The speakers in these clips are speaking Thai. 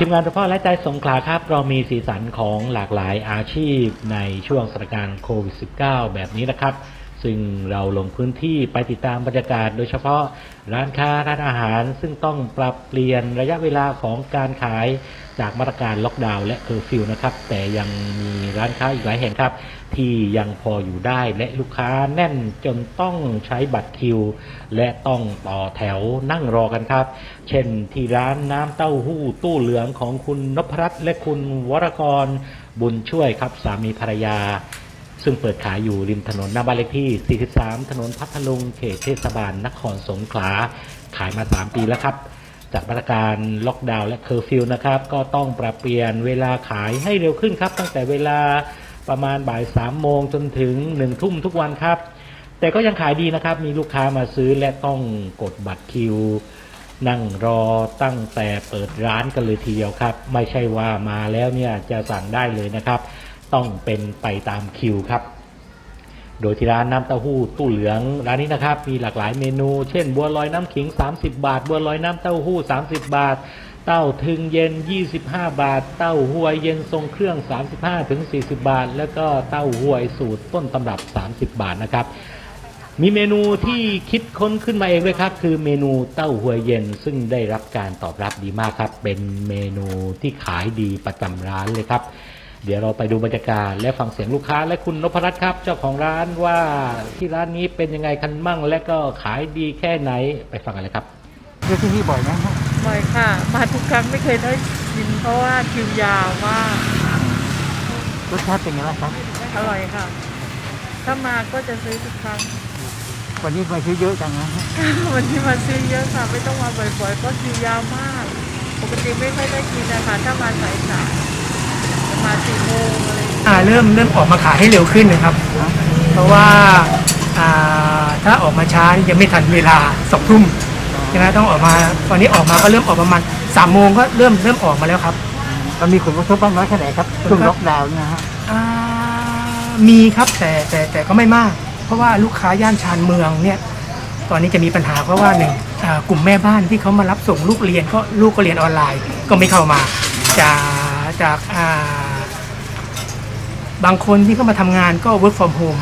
ทีมงานเฉพาะและใจสงขลาครับ เรามีสีสันของหลากหลายอาชีพในช่วงสถานการณ์โควิด -19 แบบนี้นะครับ ซึ่งเราลงพื้นที่ไปติดตามบรรยากาศ โดยเฉพาะร้านค้าร้านอาหาร ซึ่งต้องปรับเปลี่ยนระยะเวลาของการขายจากมาตรการล็อกดาวน์และเคอร์ฟิวนะครับ แต่ยังมีร้านค้าอีกหลายแห่งครับ ที่ยังพออยู่ได้และลูกค้าแน่นจนต้องใช้บัตรคิว และต้องต่อแถวนั่งรอกันครับ เช่นที่ร้านน้ำเต้าหู้ตู้เหลืองของคุณนพรัตน์และคุณวรกรบุญช่วยครับสามีภรรยา ซึ่งเปิดขายอยู่ริมถนนหน้าบ้านเลขที่ 43 ถนนพัทลุงเขตเทศบาลนครสงขลา ขายมา 3 ปีแล้วครับ จากมาตรการล็อกดาวน์และเคอร์ฟิวนะครับ ก็ต้องปรับเปลี่ยนเวลาขายให้เร็วขึ้นครับ ตั้งแต่เวลาประมาณบ่าย 3 โมงจนถึง 1 ทุ่มทุกวันครับ แต่ก็ยังขายดีนะครับ มีลูกค้ามาซื้อและต้องกดบัตรคิวนั่งรอตั้งแต่เปิดร้านกันเลยทีเดียวครับ ไม่ใช่ว่ามาแล้วเนี่ยจะสั่งได้เลยนะครับ ต้องเป็นไปตามคิวครับ โดยที่ร้านน้ำเต้าหู้ตู้เหลืองร้านนี้นะครับ มีหลากหลายเมนู เช่น บัวลอยน้ำขิง 30 บาท บัวลอยน้ำเต้าหู้ 30 บาท เต้าถึงเย็น 25 บาท เต้าหวยเย็นทรงเครื่อง 35ถึง40 บาท แล้วก็เต้าหวยสูตรต้นตำรับ 30 บาทนะครับมีเมนูที่คิดค้นขึ้นมาเองด้วยครับ คือเมนูเต้าหวยเย็น ซึ่งได้รับการตอบรับดีมากครับ เป็นเมนูที่ขายดีประจำร้านเลยครับ เดี๋ยวเราไปดูบรรยากาศและฟังเสียงลูกค้าและคุณนพรัตน์ครับ เจ้าของร้านว่าที่ร้านนี้เป็นยังไงกันมั่ง และก็ขายดีแค่ไหนไปฟังกันเลยครับเที่ยวที่นี่บ่อยไหมฮะบ่อยค่ะ มาทุกครั้งไม่เคยได้กินเพราะว่าคิวยาวมากรสชาติเป็นไงบ้างครับอร่อยค่ะ ถ้ามาก็จะซื้อทุกครั้ง วันนี้มาซื้อเยอะจังนะฮะวันนี้มาซื้อเยอะค่ะไม่ต้องมาบ่อยๆเพราะคิวยาวมาก ปกติไม่ค่อยได้กินนะคะถ้ามาสายสายๆมาสี่โมง อะไรอย่างเงี้ยอ่าเริ่มเริ่มออกมาขายให้เร็วขึ้นนะครับ เพราะว่าอ่าถ้าออกมาช้านี่จะไม่ทันเวลาสองทุ่มใช่ไหมต้องออกมาตอนนี้ออกมาก็เริ่มออกประมาณสามโมงก็เริ่มเริ่มออกมาแล้วครับมันมีผลกระทบบ้างน้อยแค่ไหนครับช่วงล็อกดาวน์เนะฮะอ่ามีครับแต่แต่แต่ก็ไม่มาก เพราะว่าลูกค้าย่านชานเมืองเนี่ยตอนนี้จะมีปัญหาเพราะว่าหนึ่งอ่ากลุ่มแม่บ้านที่เขามารับส่งลูกเรียนก็ลูกก็เรียนออนไลน์ก็ไม่เข้ามาจากจากอ่า บางคนที่เข้ามาทำงานก็ work from home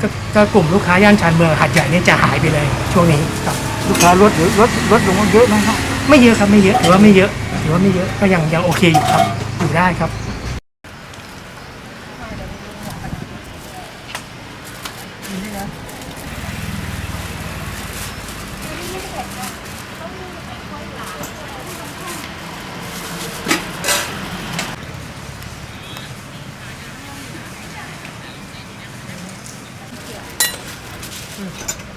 ก็ก็กลุ่มลูกค้าย่านชานเมืองหัดใหญ่เนี่ยจะหายไปเลยช่วงนี้ครับลูกค้าลดหรือลดลดลงเยอะไหมฮะไม่เยอะครับไม่เยอะถือว่าไม่เยอะถือว่าไม่เยอะก็ยังยังโอเคอยู่ครับอยู่ได้ครับ ท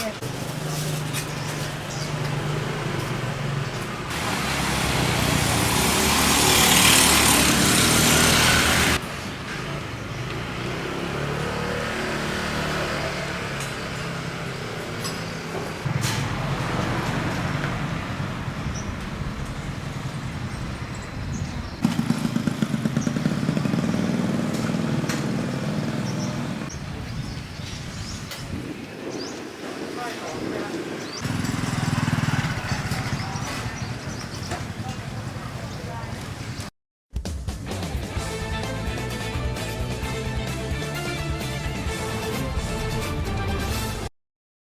Yes.